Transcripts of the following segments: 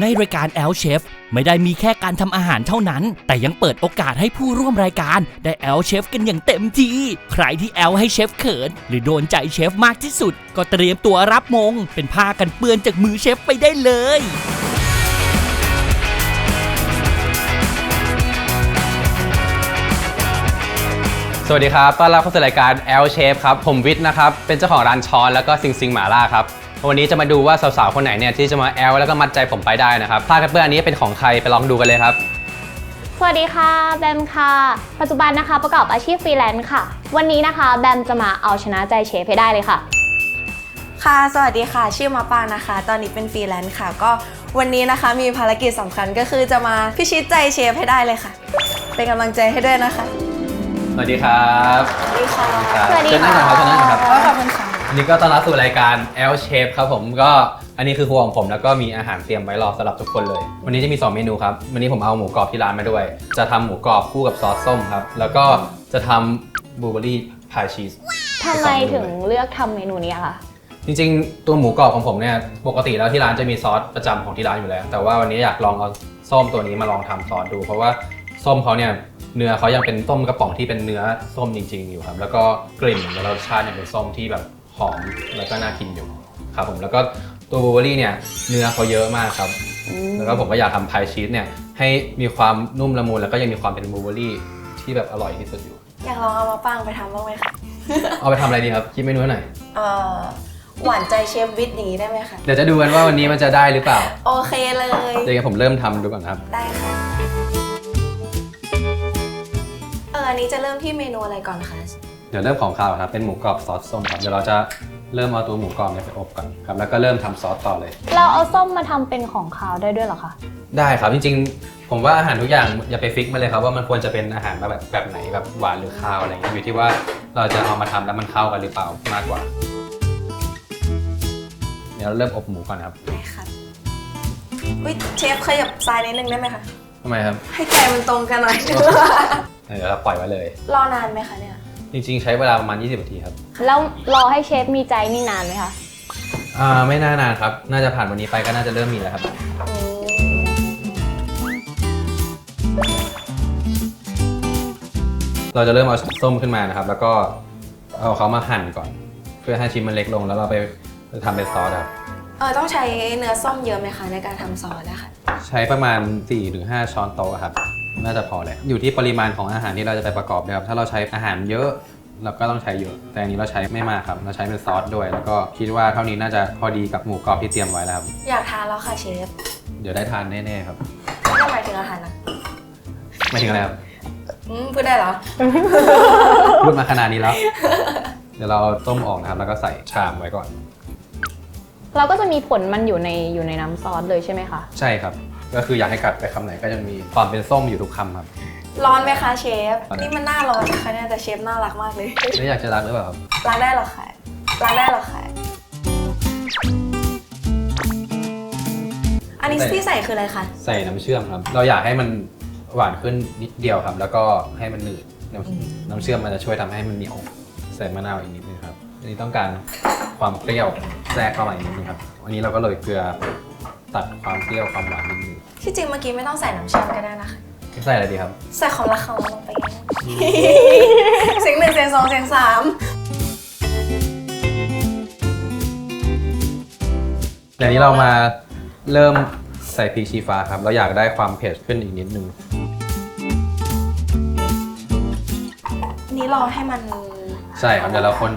ในรายการ L Chef ไม่ได้มีแค่การทำอาหารเท่านั้น แต่ยังเปิดโอกาสให้ผู้ร่วมรายการได้ L Chef กันอย่างเต็มที่ ใครที่ L ให้เชฟเขิน หรือโดนใจเชฟมากที่สุด ก็เตรียมตัวรับมง เป็นผ้ากันเปื้อนจากมือเชฟไปได้เลยสวัสดีครับ ต้อนรับเข้าสู่รายการ L Shape ครับ ผมวิทย์นะครับ เป็นเจ้าของร้านช้อนแล้วก็ซิงซิงหมาล่าครับ วันนี้จะมาดูว่าสาวๆคนไหนเนี่ยที่จะมา L แล้วก็มัดใจผมไปได้นะครับผ้ากันเปื้อนอันนี้เป็นของใครไปลองดูกันเลยครับ สวัสดีค่ะแบมค่ะ ปัจจุบันนะคะประกอบอาชีพฟรีแลนซ์ค่ะ วันนี้นะคะแบมจะมาเอาชนะใจเชฟให้ได้เลยค่ะ ค่ะ สวัสดีค่ะ ชื่อมาปางนะคะ ตอนนี้เป็นฟรีแลนซ์ค่ะ ก็วันนี้นะคะมีภารกิจสำคัญก็คือจะมาพิชิตใจเชฟให้ได้เลยค่ะ เป็นกำลังใจให้ด้วยนะคะ สวัสดีครับ สวัสดีค่ะครับสวัสดีเชิญนั่งก่อนครับค่ะเชิญนั่งก่อนครับก็ขอบคุณค่ะอั นนี้ก็ต้อนรับสู่รายการ L Shape ครับผมก็อันนี้คือครัวของผมแล้วก็มีอาหารเตรียมไว้รอสำหรับทุกคนเลย วันนี้จะมี 2 เมนูครับ วันนี้ผมเอาหมูกรอบที่ร้านมาด้วย จะทำหมูกรอบคู่กับซอสส้มครับ แล้วก็จะทำบลูเบอรี่พายชีส ทำไมถึงเลือกทำเมนูนี้อะคะ จริงๆ ตัวหมูกรอบของผมเนี่ยปกติแล้วที่ร้านจะมีซอสประจำของที่ร้านอยู่แล้ว แต่ว่าวันนี้อยากลองเอาส้มตัวนี้มาลองทำซอสดู เพราะว่าส้มเขาเนี่ยเนื้อเขายังเป็นส้มกระป๋องที่เป็นเนื้อส้มจริง ๆ อยู่ครับ แล้วก็กลิ่นและรสชาติยังเป็นส้มที่แบบ หอมแล้วก็น่ากินอยู่ครับผมแล้วก็ตัวบลูเบอรี่เนี่ยเนื้อเขาเยอะมากครับ แล้วก็ผมก็อยากทำพายชีสเนี่ยให้มีความนุ่มละมุนแล้วก็ยังมีความเป็นบลูเบอรี่ที่แบบอร่อยที่สุดอยู่ อยากลองเอามาปางไปทำบ้างไหมคะเอาไปทำอะไรดีครับคิดเมนูให้หน่อยเอ่อหวานใจเชฟวิทย์อย่างนี้ได้ไหมคะเดี๋ยวจะดูกันว่าวันนี้มันจะได้หรือเปล่าโอเคเลยเดี๋ยวผมเริ่มทำดูก่อนครับได้ค่ะเอออันนี้จะเริ่มที่เมนูอะไรก่อนคะ เดี๋ยวเริ่มของข้าวครับเป็นหมูกรอบซอสส้มครับเดี๋ยวเราจะเริ่มเอาตัวหมูกรอบเนี่ยไปอบก่อนครับแล้วก็เริ่มทำซอสต่อเลย เราเอาส้มมาทำเป็นของคาวได้ด้วยเหรอคะ ได้ครับจริงๆ ผมว่าอาหารทุกอย่างอย่าไปฟิกมาเลยครับว่ามันควรจะเป็นอาหารแบบแบบไหนแบบหวานหรือข้าวอะไรเงี้ยอยู่ที่ว่าเราจะเอามาทำแล้วมันเข้ากันหรือเปล่ามากกว่าเดี๋ยวเราเริ่มอบหมูก่อนครับได้ค่ะอุ้ยเชฟขยับซ้ายนิดนึงได้ไหมคะ ทำไมครับให้แกมันตรงกันหน่อย เดี๋ยวเราปล่อยไว้เลย รอนานไหมคะเนี่ย จริงๆ ใช้เวลาประมาณ 20นาทีครับ แล้วรอให้เชฟมีใจนี่นานไหมคะอ่าไม่น่านานครับ น่าจะผ่านวันนี้ไปก็น่าจะเริ่มมีแล้วครับ เราจะเริ่มเอาส้มขึ้นมานะครับ แล้วก็เอาเขามาหั่นก่อน เพื่อให้ชิ้นมันเล็กลง แล้วเราไปทำเป็นซอสครับ เออต้องใช้เนื้อส้มเยอะไหมคะในการทำซอสนะคะ ใช้ประมาณ4-5ช้อนโต๊ะครับ น่าจะพอแหละอยู่ที่ปริมาณของอาหารที่เราจะไปประกอบนะครับถ้าเราใช้อาหารเยอะเราก็ต้องใช้เยอะ แต่อันนี้เราใช้ไม่มากครับ เราใช้เป็นซอสด้วย แล้วก็คิดว่าเท่านี้น่าจะพอดีกับหมูกรอบที่เตรียมไว้แล้วครับ อยากทานแล้วค่ะเชฟ เดี๋ยวได้ทานแน่ๆครับไม่ได้หมายถึงอาหารนะไม่ถึงอะไรครับอืมพูดได้เหรอ พูดมาขนาดนี้แล้ว เดี๋ยวเราเอาต้มออกนะครับ แล้วก็ใส่ชามไว้ก่อน เราก็จะมีผลมันอยู่ในอยู่ในน้ำซอสเลยใช่ไหมคะ ใช่ครับ ก็คืออยากให้กัดไปคำไหนก็จะมีความเป็นส้มอยู่ทุกคำครับ ร้อนไหมคะเชฟร้อนนี่มันน่าร้อนนะคะเนี่ยแต่เชฟน่ารักมากเลยแล้วอยากจะรักหรือเปล่าครับล้างได้เหรอคะล้างได้เหรอคะอันนี้ที่ใส่คืออะไรคะ ใส่น้ำเชื่อมครับ เราอยากให้มันหวานขึ้นนิดเดียวครับ แล้วก็ให้มันหนืดน้ำน้ำเชื่อมมันจะช่วยทำให้มันเหนียวใส่มะนาวอีกนิดนึงครับ อันนี้ต้องการความเปรี้ยวแทรกเข้ามาอีกนิดนึงครับ อันนี้เราก็โรยเกลือตัดความเปรี้ยวความหวานนิดนึง ที่จริงเมื่อกี้ไม่ต้องใส่น้ำเชื่อมก็ได้นะคะ ใส่อะไรดีครับ ใส่ของรักของเราลงไปเสียงหนึ่งเสียงสองเสียงสามเดี๋ยวนี้เรามาเริ่มใส่พริกชี้ฟ้าครับ เราอยากได้ความเผ็ดขึ้นอีกนิดนึง นี่รอให้มันใช่ครับเดี๋ยวเราคน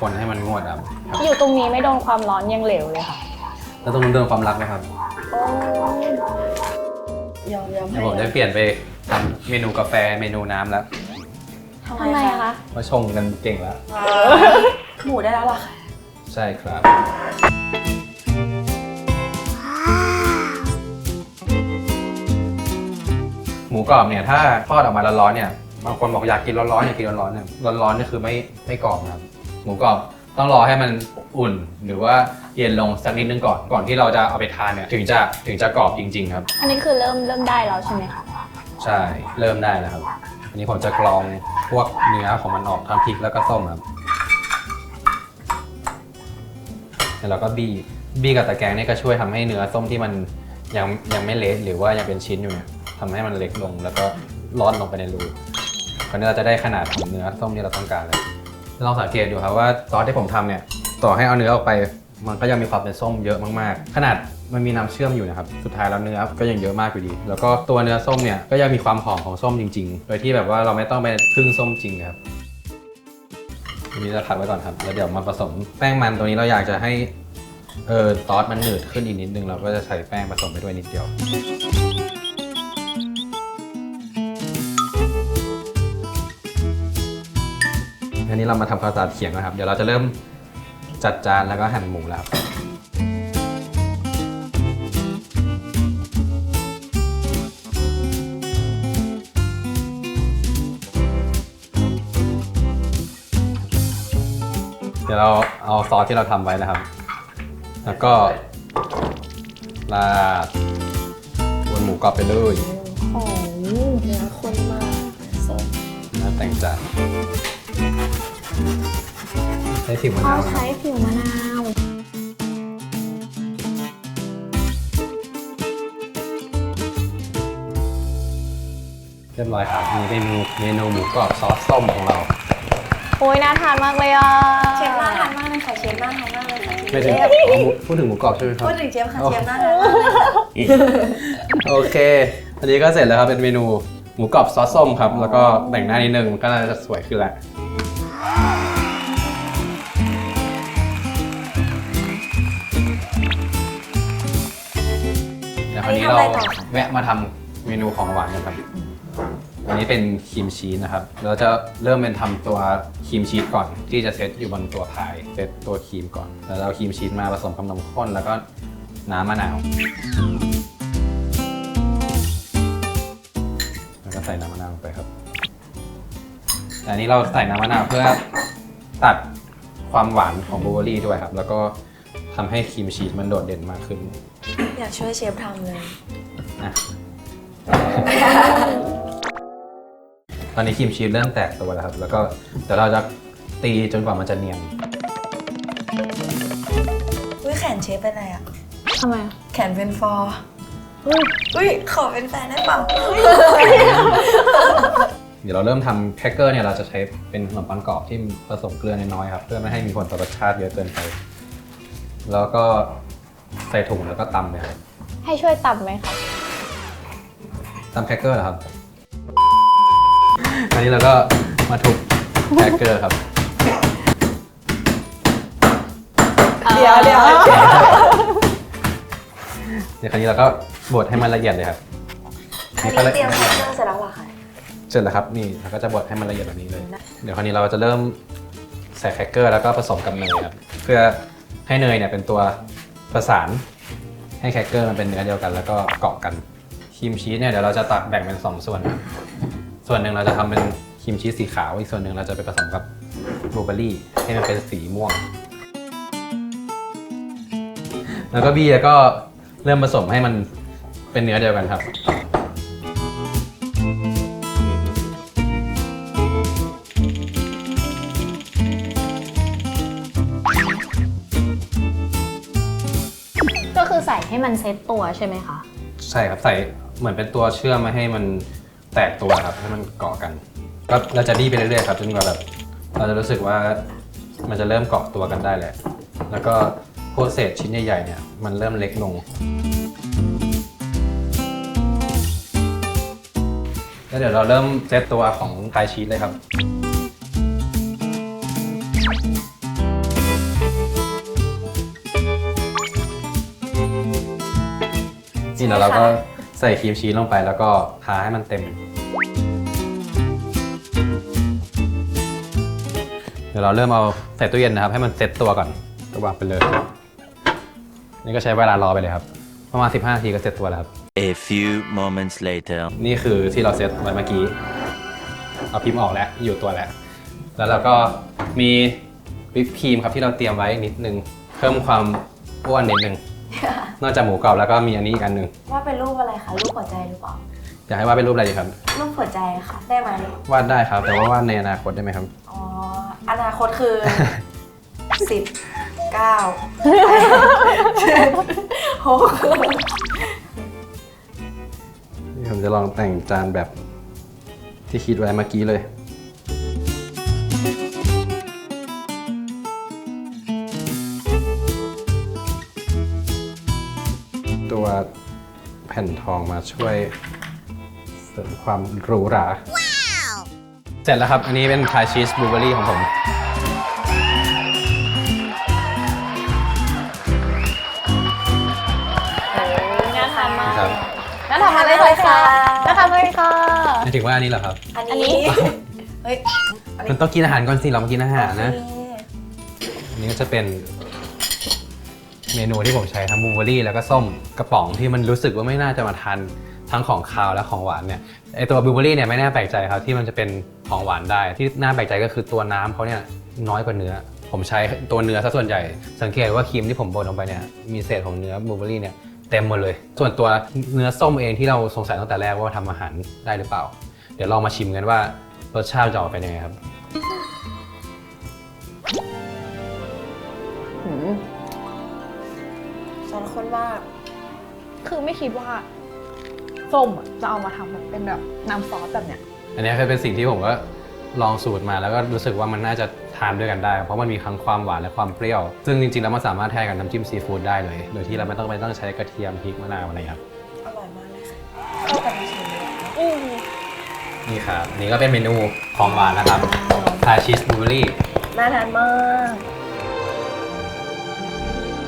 คนให้มันงวดครับครับอยู่ตรงนี้ไม่โดนความร้อนยังเหลวเลยค่ะ แล้วต้องเรื่องความรักไหมครับ ยอมยอมเดี๋ให้ยวผมจะเปลี่ยนไปทำเมนูกาแฟเมนูน้ำแล้วทำทำไมอะคะเพราะชงกันเก่งแล้ว หมูได้แล้วเหรอคะใช่ครับหมูกรอบเนี่ยถ้าทอดออกมาร้อนๆเนี่ยบางคนบอกอยากกินร้อนๆอยากกินร้อนๆเนี่ยร้อนๆนี่คือไม่ไม่กรอบนะครับหมูกรอบ ต้องรอให้มันอุ่นหรือว่าเย็นลงสักนิดนึงก่อนก่อนที่เราจะเอาไปทานเนี่ยถึงจะถึงจะกรอบจริง ๆ ครับ อันนี้คือเริ่มเริ่มได้แล้วใช่ไหมคะใช่เริ่มได้แล้วครับ อันนี้ผมจะกรองพวกเนื้อของมันออกทั้งพริกแล้วก็ส้มครับแล้วเราก็บีบบี้กับตะแกรงเนี่ยก็ช่วยทำให้เนื้อส้มที่มันยังยังไม่เละหรือว่ายังเป็นชิ้นอยู่เนี่ยทำให้มันเล็กลงแล้วก็ร่อนลงไปในรูคราวนี้เราจะได้ขนาดของเนื้อส้มที่เราต้องการเลย ลองสังเกตดูครับว่าซอสที่ผมทำเนี่ยต่อให้เอาเนื้อออกไปมันก็ยังมีความเป็นส้มเยอะมากๆ ขนาดมันมีน้ำเชื่อมอยู่นะครับ สุดท้ายแล้วเนื้อก็ยังเยอะมากอยู่ดี แล้วก็ตัวเนื้อส้มเนี่ยก็ยังมีความหอมของส้มจริง ๆ โดยที่แบบว่าเราไม่ต้องไปพึ่งส้มจริงครับอันนี้เราพักไว้ก่อนครับ แล้วเดี๋ยวมาผสมแป้งมันตัวนี้เราอยากจะให้เออซอสมันหนืดขึ้นอีกนิดนึง เราก็จะใส่แป้งผสมไปด้วยนิดเดียว นนี้เรามาทำความสะอาดเขียงนะครับ เดี๋ยวเราจะเริ่มจัดจานแล้วก็หั่นหมูแล้วครับเดี๋ยวเราเอาซอสที่เราทำไว้นะครับ แล้วก็ราดบนหมูกรอบไปเลยโอ้เนื้อข้นมากสดแล้วแต่งจานใช้ผิวมะเอานาวใช้ผิวมะนาว เรียบร้อยครับนี่เป็นเมนูหมูกรอบซอสส้มของเรา โอ้ยน่าทานมากเลยอะเชฟน่าทานมากเลยค่ะเชฟน่าทานมากเลยค่ะไม่ถึงเชฟอ๋อหมูพูดถึงหมูกรอบใช่ไหมครับ พูดถึงเชฟค่ะเชฟน่าทานมากเลยค่ะโอเค อันนี้ก็เสร็จแล้วครับ เป็นเมนูหมูกรอบซอสส้มครับ แล้วก็แต่งหน้านิดนึงก็น่าจะสวยขึ้นแหละ ดี๋ยวคราวนี้เราแวะมาทำเมนูของหวานกันครับอันนี้เป็นครีมชีสนะครับ เราจะเริ่มเป็นทำตัวครีมชีสก่อน ที่จะเซตอยู่บนตัวพายเซตตัวครีมก่อน แล้วเราเอาครีมชีสมาผสมกับนมข้นแล้วก็น้ำมะนาว แล้วก็ใส่น้ำมะนาวลงไปครับแต่อันนี้เราใส่น้ำมะนาวเพื่อตัดความหวานของบลูเบอร์รี่ด้วยครับ แล้วก็ ทำให้ครีมชีสมันโดดเด่นมากขึ้นอยากช่วยเชฟทำเลยนะตอนนี้ครีมชีสเริ่มแตกตัวแล้วครับ แล้วก็เดี๋ยวเราจะตีจนกว่ามันจะเนียน อุ้ยแขนเชฟเป็นอะไรอะทำไมอะแขนเป็นฟอร์อุ้ยขอเป็นแฟนได้เปล่าเดี๋ยวเราเริ่มทำแครกเกอร์เนี่ยเราจะใช้เป็นขนมปังกรอบที่ผสมเกลือน้อยๆครับ เพื่อไม่ให้มีผลต่อรสชาติเยอะเกินไป แล้วก็ใส่ถุงแล้วก็ตำเลยครับให้ช่วยตำไหมคะตำแครกเกอร์เหรอครับ อันนี้เราก็มาทุบแครกเกอร์ครับ เดี๋ยวเดี๋ยวเดี๋ยวคราวนี้เราก็บดให้มันละเอียดเลยครับอันนี้เตรียมแคคเกอร์เสร็จแล้วเหรอคะเสร็จแล้วครับนี่เราก็จะบดให้มันละเอียดแบบนี้เลย เดี๋ยวคราวนี้เราจะเริ่มใส่แครกเกอร์แล้วก็ผสมกับเนยครับ เพื่อ ให้เนยเนี่ยเป็นตัวประสาน ให้แครกเกอร์มันเป็นเนื้อเดียวกัน แล้วก็เกาะกันครีมชีสเนี่ยเดี๋ยวเราจะตัดแบ่งเป็นสองส่วนส่วนหนึ่งเราจะทำเป็นครีมชีสสีขาวอีกส่วนหนึ่งเราจะไปผสมกับบลูเบอร์รี่ให้มันเป็นสีม่วง แล้วก็บี้แล้วก็เริ่มผสมให้มันเป็นเนื้อเดียวกันครับ ให้มันเซ็ตตัวใช่ไหมคะ ใช่ครับใส่เหมือนเป็นตัวเชื่อมม่ให้มันแตกตัวครับให้มันเกาะกันก็เราจะดีไปเรื่อยๆครับจนกว่าแบบเราจะรู้สึกว่ามันจะเริ่มเกาะตัวกันได้แหละ แล้วก็พวกเศษชิ้นใหญ่ๆเนี่ยมันเริ่มเล็กลงแล้วเดี๋ยวเราเริ่มเซตตัวของพายชีสเลยครับ นี่แล้วเราก็ใส่ครีมชีสลงไปแล้วก็ทาให้มันเต็ม เดี๋ยวเราเริ่มเอาใส่ตู้เย็นนะครับ ให้มันเซ็ตตัวก่อนก็วางไปเลย นี่ก็ใช้เวลารอไปเลยครับ ประมาณ 15นาทีก็เซ็ตตัวแล้วครับ A few moments later. นี่คือที่เราเซตไว้เมื่อกี้ เอาพิมพ์ออกแล้วอยู่ตัวแล้ว แล้วเราก็มีวิปครีมครับที่เราเตรียมไว้นิดนึง เพิ่มความอ้วนนิดนึง นอกจากหมูกรอบแล้วก็มีอันนี้อีกอันหนึ่งว่าเป็นรูปอะไรคะรูปหัวใจหรือเปล่าอยากให้วาดเป็นรูปอะไรดีครับรูปหัวใจค่ะ ได้ไหมวาดได้ครับ แต่ว่าวาดในอนาคตได้ไหมครับอ๋ออนาคตคือ สิบเก้าหกผมจะลองแต่งจานแบบที่คิดไว้เมื่อกี้เลย ผ่นทองมาช่วยเสริมความหรูหรา เสร็จแล้วครับ อันนี้เป็นพายชีสบลูเบอรี่ของผม น่าทานมากครับน่าทานมากเลยค่ะน่าทานมากเลยค่ะ หมายถึงว่าอันนี้เหรอครับ อันอันนี้นี้ เฮ้ย มันต้องกินอาหารก่อนสิ เรามากินอาหารนะโอเคอันนี้ก็จะเป็น เมนูที่ผมใช้ทั้งบลูเบอรี่แล้วก็ส้มกระป๋องที่มันรู้สึกว่าไม่น่าจะมาทานทั้งของคาวและของหวานเนี่ยไอตัวบลูเบอรี่เนี่ยไม่น่าแปลกใจครับที่มันจะเป็นของหวานได้ ที่น่าแปลกใจก็คือตัวน้ำเขาเนี่ยน้อยกว่าเนื้อ ผมใช้ตัวเนื้อซะส่วนใหญ่ สังเกตว่าครีมที่ผมบดลงไปเนี่ยมีเศษของเนื้อบลูเบอรี่เนี่ยเต็มหมดเลย ส่วนตัวเนื้อส้มเองที่เราสงสัยตั้งแต่แรกว่าทำอาหารได้หรือเปล่า เดี๋ยวลองมาชิมกันว่ารสชาติจะออกเป็นยังไงครับ อนคนมากคือไม่คิดว่าส้มอะจะเอามาทำแบบเป็นแบบน้ำซอสแบบเนี้ย อันนี้คือเป็นสิ่งที่ผมก็ลองสูตรมาแล้วก็รู้สึกว่ามันน่าจะทานด้วยกันได้ เพราะมันมีทั้งความหวานและความเปรี้ยว ซึ่งจริงๆแล้วมันสามารถแทนกับน้ำจิ้มซีฟู้ดได้เลย โดยที่เราไม่ต้องไปต้องใช้กระเทียมพริกมะนาวอะไรครับอร่อยมากเลยค่ะเข้ากันจริงๆเลยนี่ครับอันนี่ก็เป็นเมนูของหวานนะครับพาชีสบลูเบอรี่น่าทานมาก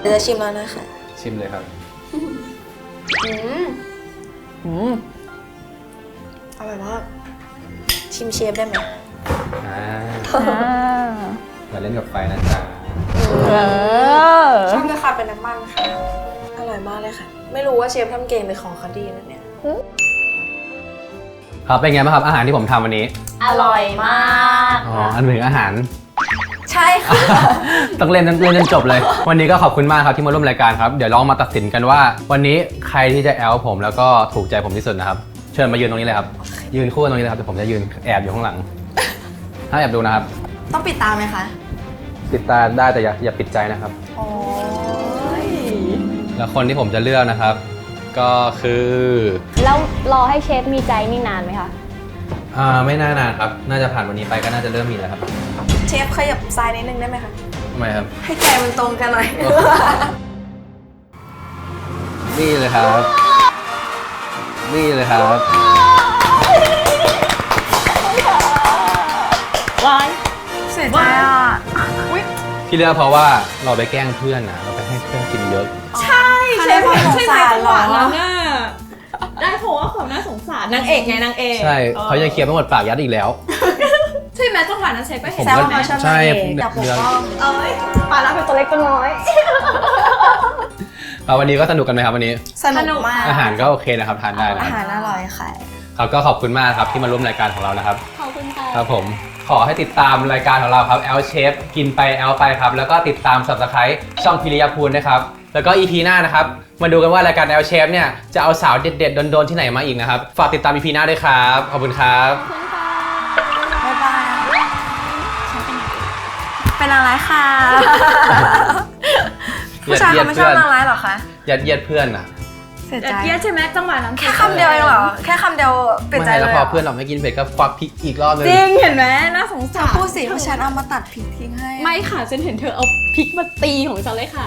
เดี๋ยวจะชิมแล้วนะคะ ชิมเลยครับ อืมอืมอร่อยมาก ชิมเชฟได้ไหมอ่าอ่าอย่าเล่นกับไฟนะจ๊ะเออชอบเลยค่ะเป็นน้ำมันค่ะ อร่อยมากเลยค่ะ ไม่รู้ว่าเชฟทำเก่งหรือของเขาดีนะเนี่ย ครับเป็นไงบ้างครับอาหารที่ผมทำวันนี้ อร่อยมาก อ๋อ อันหนึ่งอาหาร ใช่ค่ะ ต้องเล่นเล่นจนจบเลย วันนี้ก็ขอบคุณมากครับที่มาร่วมรายการครับ เดี๋ยวลองมาตัดสินกันว่า วันนี้ใครที่จะแอลผมแล้วก็ถูกใจผมที่สุดนะครับ เชิญมายืนตรงนี้เลยครับ ยืนคู่กันตรงนี้เลยครับแต่ผมจะยืนแอบอยู่ข้างหลัง ถ้าแอบดูนะครับ ต้องปิดตาไหมคะ ปิดตาได้แต่อย่าอย่าปิดใจนะครับ โอ้ยแล้วคนที่ผมจะเลือกนะครับ ก็คือ แล้วรอให้เชฟมีใจนี่นานไหมคะ อ่าไม่น่านานครับ น่าจะผ่านวันนี้ไปก็น่าจะเริ่มมีแล้วครับเชฟขยับซ้ายนิดนึงได้ไหมคะ ทำไมครับ ให้ใจมันตรงกันหน่อยนี่เลยครับ นี่เลยครับว้าย เสียใจอะที่เลือกเพราะว่าเราไปแกล้งเพื่อนนะเราไปให้เพื่อนกินเยอะ ใช่เชฟสงสารเหรอ ได้เพราะว่าความน่าสงสารนางเอกไงนางเอกใช่เขายังเคลียร์ไม่หมดปากยัดอีกแล้ว ใช่ไหมจังหวะนั้นเชฟก็เห็นผมแซวก็เขาชอบใช่นางเอกอยากปกป้องเอ้ยปลาละเป็นตัวเล็กตัวน้อยเอาวันนี้ก็สนุกกันไหมครับวันนี้สนุกมากอาหารก็โอเคนะครับทานได้นะอาคหารับรอร่อยค่ะ ครับก็ขอบคุณมากครับที่มาร่วมรายการของเรานะครับ ขอบคุณค่ะ ครับผมขอให้ติดตามรายการของเราครับ L Chef กินไป L ไปครับ แล้วก็ติดตาม Subscribe ช่องพิริยาภูลนะครับ แล้วก็ EP หน้านะครับ มาดูกันว่ารายการ L Chef เนี่ย จะเอาสาวเด็ดๆโดนๆที่ไหนมาอีกนะครับ ฝากติดตาม EP หน้าด้วยครับ ขอบคุณครับบ๊ายบายเป็นอะไรค่ะ ผู้ชายเขาไม่ชอบนางร้ายเหรอคะ ยัดเยียดเพื่อนอะเสียแต่ใจเกียใช่ไหมจังหวะนั้นแค่คำเดียวเองเหรอ แค่คำเดียวเปลี่ยนใจไม่เลยแล้วพอเพื่อนเราไม่กินเผ็ดก็ควักพริกอีกรอบเลยจริงเห็นไหมน่าสงสารพูดสิว่าฉันเอามาตัดผิดทิ้งให้ ไม่ค่ะฉันเห็นเธอเอาพริกมาตีของฉันเลยค่ะ